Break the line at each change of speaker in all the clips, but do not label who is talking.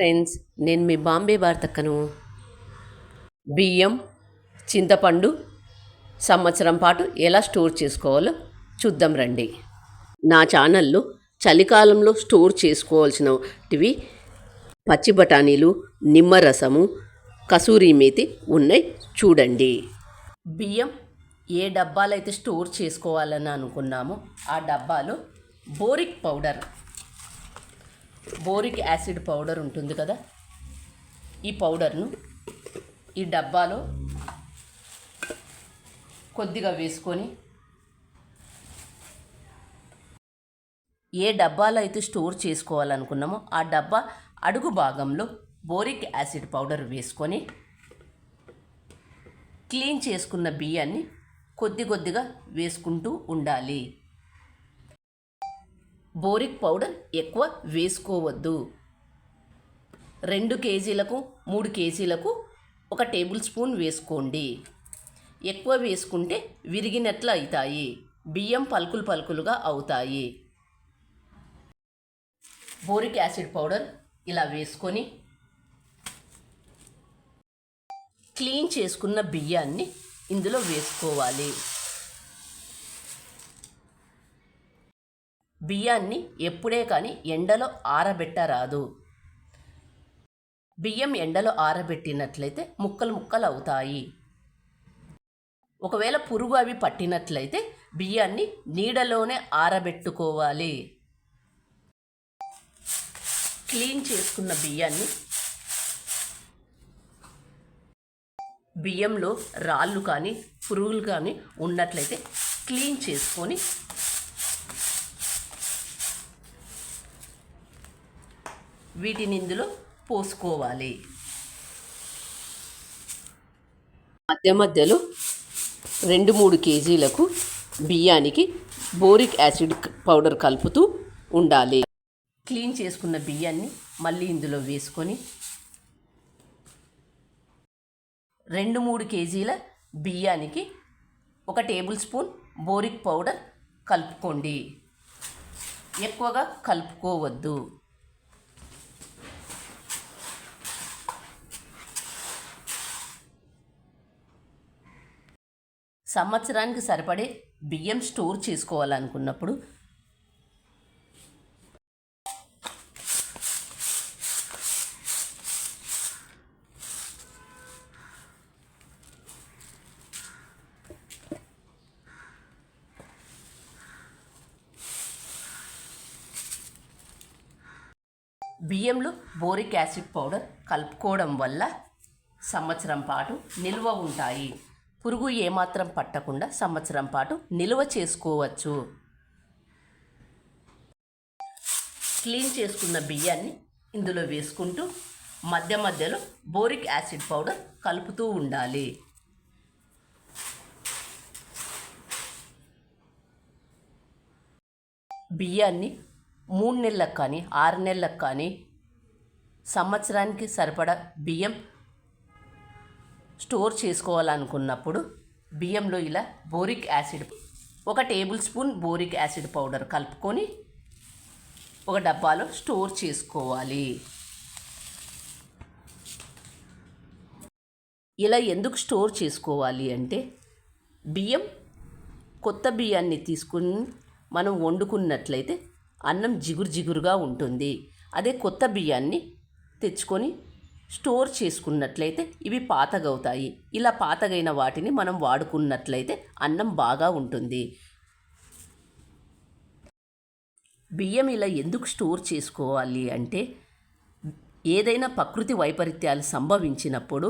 Friends నేను మీ బాంబే వార్తకను బియ్యం చింతపండు సంవత్సరం పాటు ఎలా స్టోర్ చేసుకోవాలో చూద్దాం రండి. నా ఛానల్లో చలికాలంలో స్టోర్ చేసుకోవాల్సినవి పచ్చి బఠానీలు నిమ్మరసము కసూరి మేతి ఉన్నాయి చూడండి. బియ్యం ఏ డబ్బాలైతే అయితే స్టోర్ చేసుకోవాలని అనుకున్నామో ఆ డబ్బాలో boric powder boric acid powder ఉంటుంది కదా? ఈ పౌడర్ను ఈ డబ్బాలో కొద్దిగా వేసుకొని ఏ డబ్బాలో అయితే స్టోర్ చేసుకోవాలనుకున్నామో ఆ డబ్బా అడుగు భాగంలో బోరిక్ యాసిడ్ పౌడర్ వేసుకొని క్లీన్ చేసుకున్న బియ్యాన్ని కొద్ది కొద్దిగా వేసుకుంటూ ఉండాలి. బోరిక్ పౌడర్ ఎక్కువ వేసుకోవద్దు. రెండు కేజీలకు మూడు కేజీలకు ఒక టేబుల్ స్పూన్ వేసుకోండి. ఎక్కువ వేసుకుంటే విరిగినట్లు అవుతాయి. బియ్యం పలుకులు పలుకులుగా అవుతాయి. బోరిక్ యాసిడ్ పౌడర్ ఇలా వేసుకొని క్లీన్ చేసుకున్న బియ్యాన్ని ఇందులో వేసుకోవాలి. బియ్యాన్ని ఎప్పుడే కానీ ఎండలో ఆరబెట్టరాదు. బియ్యం ఎండలో ఆరబెట్టినట్లయితే ముక్కలు ముక్కలు అవుతాయి. ఒకవేళ పురుగు అవి పట్టినట్లయితే బియ్యాన్ని నీడలోనే ఆరబెట్టుకోవాలి. క్లీన్ చేసుకున్న బియ్యాన్ని బియ్యంలో రాళ్ళు కానీ పురుగులు కానీ ఉన్నట్లయితే క్లీన్ చేసుకొని వీటిని ఇందులో పోసుకోవాలి. మధ్య మధ్యలో రెండు మూడు కేజీలకు బియ్యానికి బోరిక్ యాసిడ్ పౌడర్ కలుపుతూ ఉండాలి. క్లీన్ చేసుకున్న బియ్యాన్ని మళ్ళీ ఇందులో వేసుకొని రెండు మూడు కేజీల బియ్యానికి ఒక టేబుల్ స్పూన్ బోరిక్ పౌడర్ కలుపుకోండి. ఎక్కువగా కలుపుకోవద్దు. సంవత్సరానికి సరిపడే బియ్యం స్టోర్ చేసుకోవాలనుకున్నప్పుడు బియ్యంలో బోరిక్ యాసిడ్ పౌడర్ కలుపుకోవడం వల్ల సంవత్సరం పాటు నిల్వ ఉంటాయి. పురుగు ఏమాత్రం పట్టకుండా సంవత్సరం పాటు నిల్వ చేసుకోవచ్చు. క్లీన్ చేసుకున్న బియ్యాన్ని ఇందులో వేసుకుంటూ మధ్య మధ్యలో బోరిక్ యాసిడ్ పౌడర్ కలుపుతూ ఉండాలి. బియ్యాన్ని మూడు నెలలకు కానీ ఆరు నెలలకు కానీ సంవత్సరానికి సరిపడా బియ్యం స్టోర్ చేసుకోవాలనుకున్నప్పుడు బియ్యంలో ఇలా బోరిక్ యాసిడ్ ఒక table spoon boric acid powder కలుపుకొని ఒక డబ్బాలో స్టోర్ చేసుకోవాలి. ఇలా ఎందుకు స్టోర్ చేసుకోవాలి అంటే బియ్యం కొత్త బియ్యాన్ని తీసుకుని మనం వండుకున్నట్లయితే అన్నం జిగురు జిగురుగా ఉంటుంది. అదే కొత్త బియ్యాన్ని తెచ్చుకొని స్టోర్ చేసుకున్నట్లయితే ఇవి పాతగవుతాయి. ఇలా పాతగైన వాటిని మనం వాడుకున్నట్లయితే అన్నం బాగా ఉంటుంది. బియ్యం ఇలా ఎందుకు స్టోర్ చేసుకోవాలి అంటే ఏదైనా ప్రకృతి వైపరీత్యాలు సంభవించినప్పుడు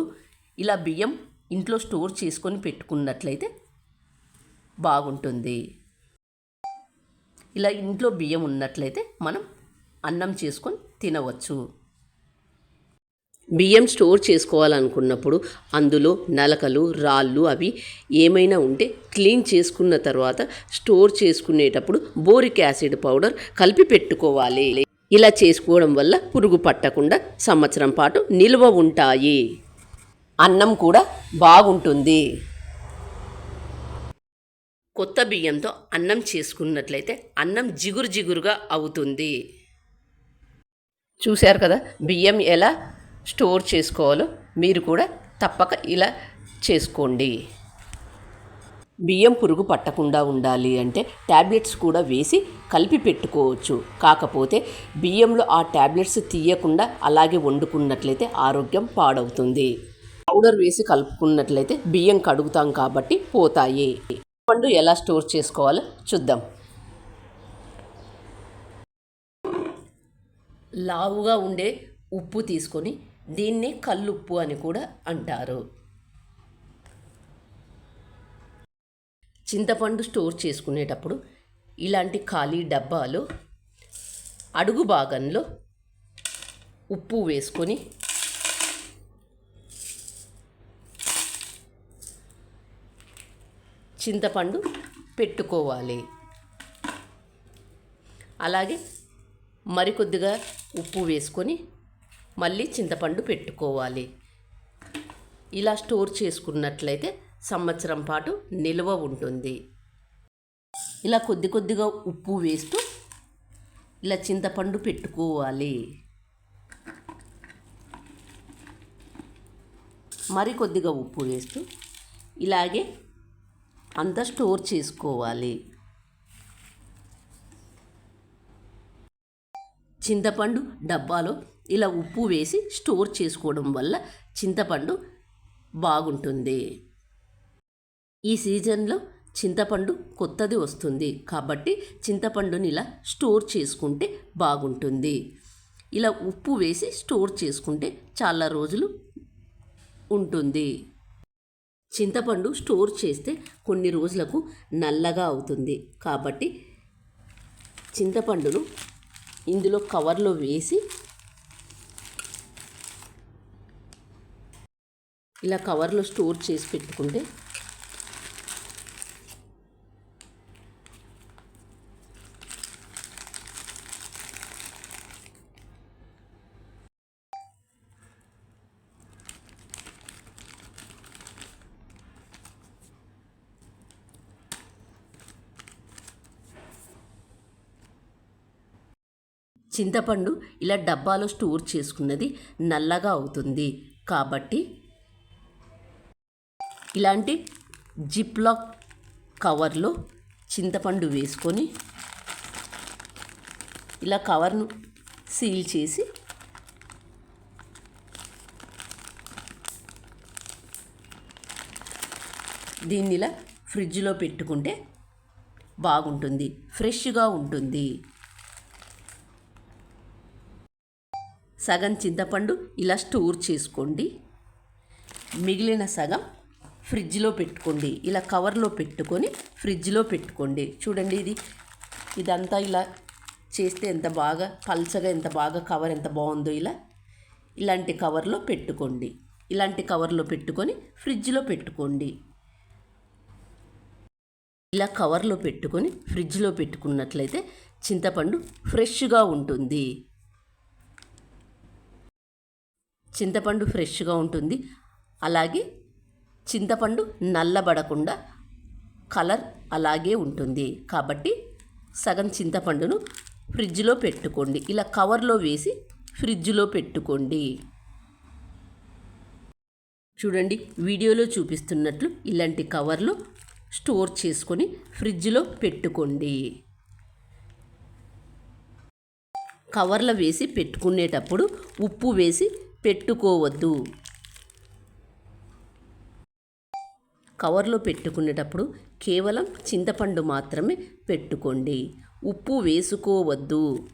ఇలా బియ్యం ఇంట్లో స్టోర్ చేసుకొని పెట్టుకున్నట్లయితే బాగుంటుంది. ఇలా ఇంట్లో బియ్యం ఉన్నట్లయితే మనం అన్నం చేసుకొని తినవచ్చు. బియ్యం స్టోర్ చేసుకోవాలనుకున్నప్పుడు అందులో నలకలు రాళ్ళు అవి ఏమైనా ఉంటే క్లీన్ చేసుకున్న తర్వాత స్టోర్ చేసుకునేటప్పుడు బోరిక్ యాసిడ్ పౌడర్ కలిపి పెట్టుకోవాలి. ఇలా చేసుకోవడం వల్ల పురుగు పట్టకుండా సంవత్సరం పాటు నిల్వ ఉంటాయి. అన్నం కూడా బాగుంటుంది. కొత్త బియ్యంతో అన్నం చేసుకున్నట్లయితే అన్నం జిగురు జిగురుగా అవుతుంది. చూశారు కదా? బియ్యం ఎలా స్టోర్ చేసుకోవాలో మీరు కూడా తప్పక ఇలా చేసుకోండి. బియ్యం పురుగు పట్టకుండా ఉండాలి అంటే ట్యాబ్లెట్స్ కూడా వేసి కలిపి పెట్టుకోవచ్చు. కాకపోతే బియ్యంలో ఆ ట్యాబ్లెట్స్ తీయకుండా అలాగే వండుకున్నట్లయితే ఆరోగ్యం పాడవుతుంది. పౌడర్ వేసి కలుపుకున్నట్లయితే బియ్యం కడుగుతాం కాబట్టి పోతాయి. పండు ఎలా స్టోర్ చేసుకోవాలో చూద్దాం. లావుగా ఉండే ఉప్పు తీసుకొని దీన్ని కల్లుప్పు అని కూడా అంటారు. చింతపండు స్టోర్ చేసుకునేటప్పుడు ఇలాంటి ఖాళీ డబ్బాలు అడుగు భాగంలో ఉప్పు వేసుకొని చింతపండు పెట్టుకోవాలి. అలాగే మరికొద్దిగా ఉప్పు వేసుకొని మళ్ళీ చింతపండు పెట్టుకోవాలి. ఇలా స్టోర్ చేసుకున్నట్లయితే సంవత్సరం పాటు నిల్వ ఉంటుంది. ఇలా కొద్ది కొద్దిగా ఉప్పు వేస్తూ ఇలా చింతపండు పెట్టుకోవాలి. మరి కొద్దిగా ఉప్పు వేస్తూ ఇలాగే అంతా స్టోర్ చేసుకోవాలి. చింతపండు డబ్బాలో ఇలా ఉప్పు వేసి స్టోర్ చేసుకోవడం వల్ల చింతపండు బాగుంటుంది. ఈ సీజన్లో చింతపండు కొత్తది వస్తుంది కాబట్టి చింతపండుని ఇలా స్టోర్ చేసుకుంటే బాగుంటుంది. ఇలా ఉప్పు వేసి స్టోర్ చేసుకుంటే చాలా రోజులు ఉంటుంది. చింతపండు స్టోర్ చేస్తే కొన్ని రోజులకు నల్లగా అవుతుంది కాబట్టి చింతపండును ఇందులో కవర్లో వేసి ఇలా కవర్లో స్టోర్ చేసి పెట్టుకుంటే చింతపండు ఇలా డబ్బాలో స్టోర్ చేసుకున్నది నల్లగా అవుతుంది. కాబట్టి ఇలాంటి జిప్లాక్ కవర్లో చింతపండు వేసుకొని ఇలా కవర్ను సీల్ చేసి దీన్ని ఇలా ఫ్రిడ్జ్లో పెట్టుకుంటే బాగుంటుంది ఫ్రెష్గా ఉంటుంది. సగం చింతపండు ఇలా స్టోర్ చేసుకోండి. మిగిలిన సగం ఫ్రిడ్జ్లో పెట్టుకోండి. ఇలా కవర్లో పెట్టుకొని ఫ్రిడ్జ్లో పెట్టుకోండి. చూడండి ఇది ఇదంతా ఇలా చేస్తే ఎంత బాగా పల్చగా ఎంత బాగా కవర్ ఎంత బాగుందో ఇలా ఇలాంటి కవర్లో పెట్టుకోండి. ఇలాంటి కవర్లో పెట్టుకొని ఫ్రిడ్జ్లో పెట్టుకోండి. ఇలా కవర్లో పెట్టుకొని ఫ్రిడ్జ్లో పెట్టుకున్నట్లయితే చింతపండు ఫ్రెష్గా ఉంటుంది. చింతపండు ఫ్రెష్గా ఉంటుంది. అలాగే చింతపండు నల్లబడకుండా కలర్ అలాగే ఉంటుంది. కాబట్టి సగం చింతపండును ఫ్రిడ్జ్లో పెట్టుకోండి. ఇలా కవర్లో వేసి ఫ్రిడ్జ్లో పెట్టుకోండి. చూడండి వీడియోలో చూపిస్తున్నట్లు ఇలాంటి కవర్లు స్టోర్ చేసుకొని ఫ్రిడ్జ్లో పెట్టుకోండి. కవర్లో వేసి పెట్టుకునేటప్పుడు ఉప్పు వేసి పెట్టుకోవద్దు. కవర్లో పెట్టుకునేటప్పుడు కేవలం చింతపండు మాత్రమే పెట్టుకోండి. ఉప్పు వేసుకోవద్దు.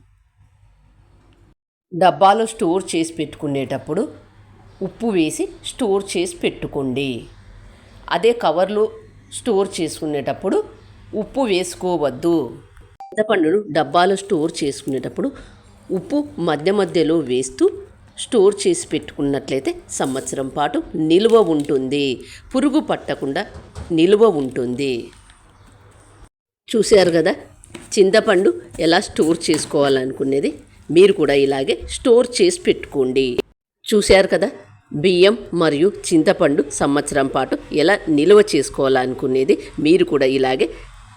డబ్బాలో స్టోర్ చేసి పెట్టుకునేటప్పుడు ఉప్పు వేసి స్టోర్ చేసి పెట్టుకోండి. అదే కవర్లో స్టోర్ చేసుకునేటప్పుడు ఉప్పు వేసుకోవద్దు. చింతపండును డబ్బాలో స్టోర్ చేసుకునేటప్పుడు ఉప్పు మధ్య మధ్యలో వేస్తూ స్టోర్ చేసి పెట్టుకున్నట్లయితే సంవత్సరం పాటు నిల్వ ఉంటుంది. పురుగు పట్టకుండా నిల్వ ఉంటుంది. చూశారు కదా? చింతపండు ఎలా స్టోర్ చేసుకోవాలనుకునేది? మీరు కూడా ఇలాగే స్టోర్ చేసి పెట్టుకోండి. చూశారు కదా? బియ్యం మరియు చింతపండు సంవత్సరం పాటు ఎలా నిల్వ చేసుకోవాలనుకునేది? మీరు కూడా ఇలాగే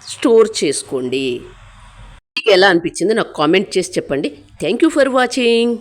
స్టోర్ చేసుకోండి. మీకు ఎలా అనిపించిందో నాకు కామెంట్ చేసి చెప్పండి. Thank you for watching.